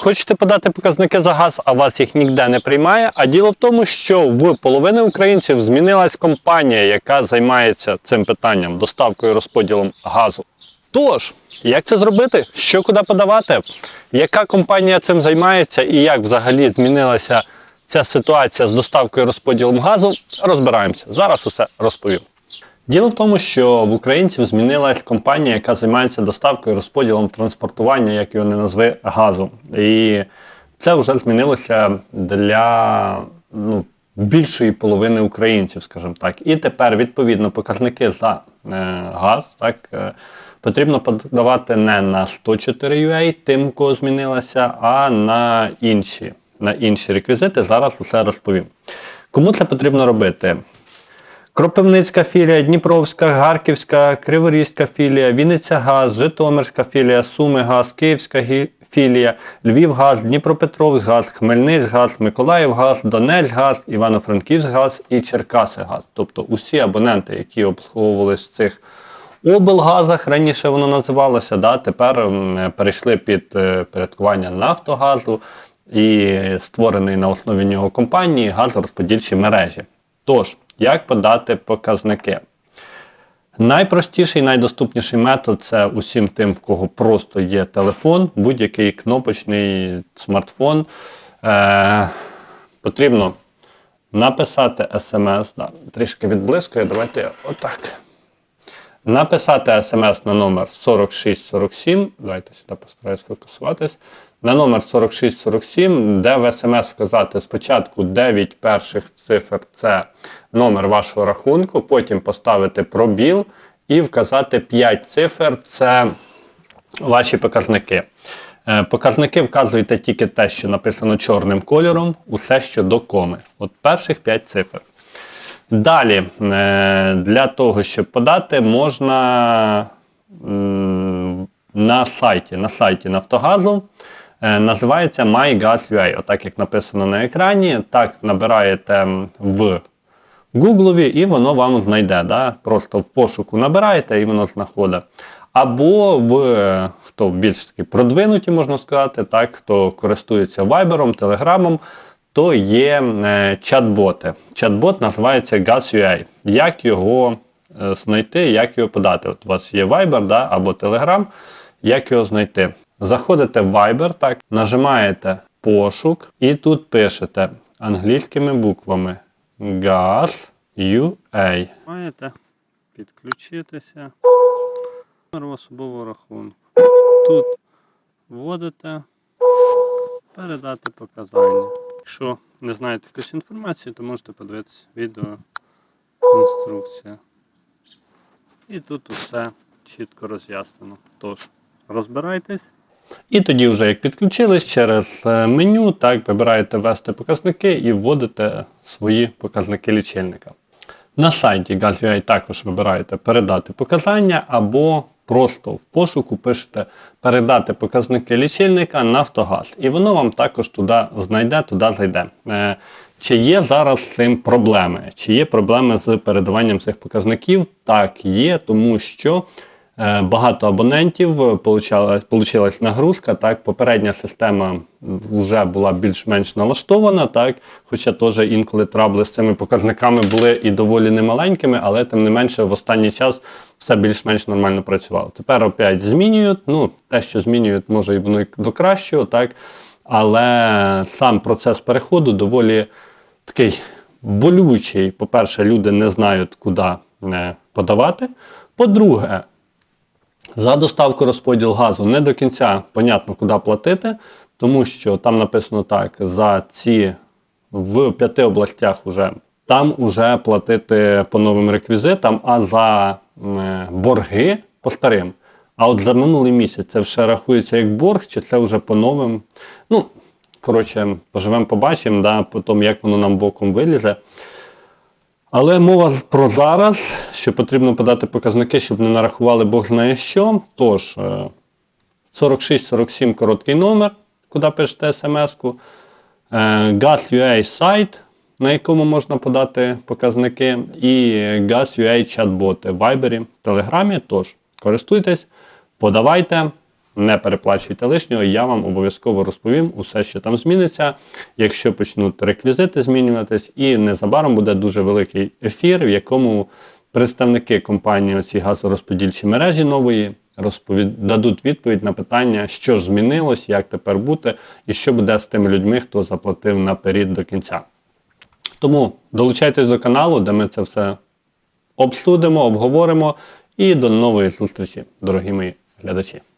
Хочете подати показники за газ, а вас їх ніде не приймає. А діло в тому, що в половини українців змінилась компанія, яка займається цим питанням доставкою і розподілом газу. Тож, як це зробити? Що куди подавати? Яка компанія цим займається і як взагалі змінилася ця ситуація з доставкою і розподілом газу? Розбираємося. Зараз усе розповім. Діло в тому, що в українців змінилась компанія, яка займається доставкою, розподілом транспортування, як його не назви, газу. І це вже змінилося для ну, більшої половини українців, скажімо так. І тепер, відповідно, показники за е, газ так, е, потрібно подавати не на 104 UA, тим, у кого змінилося, а на інші, на інші реквізити. Зараз усе розповім. Кому це потрібно робити? Кропивницька філія, Дніпровська, Харківська, Криворізька філія, Вінниця Газ, Житомирська філія, Суми Газ, Київська філія, Львівгаз, Дніпропетровськгаз, Хмельницькгаз, Миколаївгаз, Донецькгаз, Івано-Франківськгаз і Черкасигаз. Тобто усі абоненти, які обслуговувались в цих облгазах, раніше воно називалося, да, тепер перейшли під е, порядкування Нафтогазу і створений на основі нього компанії газорозподільчі мережі. Тож, як подати показники? Найпростіший, найдоступніший метод це усім тим, в кого просто є телефон, будь-який кнопочний смартфон. Е, потрібно написати смс. Да, трішки відблискує, давайте отак. Написати смс на номер 4647. Давайте сюди постараюсь фокусуватись. На номер 4647, де в смс вказати спочатку 9 перших цифр це номер вашого рахунку, потім поставити пробіл і вказати 5 цифр це ваші показники. Е, Показники вказуєте тільки те, що написано чорним кольором, усе, що до коми. От перших 5 цифр. Далі, е, для того, щоб подати, можна на сайті, на сайті Нафтогазу. е, Називається MyGas.ua. Отак як написано на екрані, так набираєте в Гуглові і воно вам знайде. Да? Просто в пошуку набираєте і воно знаходить. Або в хто більш таки продвинуті, можна сказати, так, хто користується Viber, Telegram, то є е, чат-боти. Чат-бот називається Gas.ua. Як його е, знайти, як його подати? От у вас є Viber да, або Telegram, як його знайти? Заходите в Viber, так, нажимаєте пошук і тут пишете англійськими буквами Gas.ua. Маєте підключитися. Номер особового рахунку. Тут вводите, передати показання. Якщо не знаєте якусь інформацію, то можете подивитися відео інструкція. І тут усе чітко роз'яснено. Тож, розбирайтесь. І тоді, вже як підключились через е, меню, так, вибираєте ввести показники і вводите свої показники лічильника. На сайті Gas.ua також вибираєте передати показання або просто в пошуку пишете передати показники лічильника Нафтогаз. І воно вам також туди знайде, туди зайде. Е, Чи є зараз з цим проблеми? Чи є проблеми з передаванням цих показників? Так, є, тому що Багато абонентів получалась, получилась нагрузка. Так, попередня система вже була більш-менш налаштована, так, хоча теж інколи трабли з цими показниками були і доволі немаленькими, але тим не менше в останній час все більш-менш нормально працювало. Тепер опять змінюють. Ну, те, що змінюють, може і воно до кращого, так, але сам процес переходу доволі такий болючий. По-перше, люди не знають, куди е, подавати. По-друге, за доставку розподіл газу не до кінця понятно, куди платити, тому що там написано так, за ці в п'яти областях уже там уже платити по новим реквізитам, а за борги по старим. А от за минулий місяць це вже рахується як борг, чи це вже по новим. Ну, коротше, поживемо, побачимо, да, потім як воно нам боком вилізе. Але мова про зараз, що потрібно подати показники, щоб не нарахували Бог знає що. Тож, е, 4647 короткий номер, куди пишете смс-ку. Е, Gas.ua сайт, на якому можна подати показники, і Gas.ua чат-боти в Viber, Телеграмі. Тож, користуйтесь, подавайте, не переплачуйте лишнього, я вам обов'язково розповім усе, що там зміниться, якщо почнуть реквізити змінюватись, і незабаром буде дуже великий ефір, в якому представники компанії оці газорозподільчі мережі нової розповід... дадуть відповідь на питання, що ж змінилось, як тепер бути, і що буде з тими людьми, хто заплатив наперед до кінця. Тому долучайтесь до каналу, де ми це все обсудимо, обговоримо. І до нової зустрічі, дорогі мої глядачі.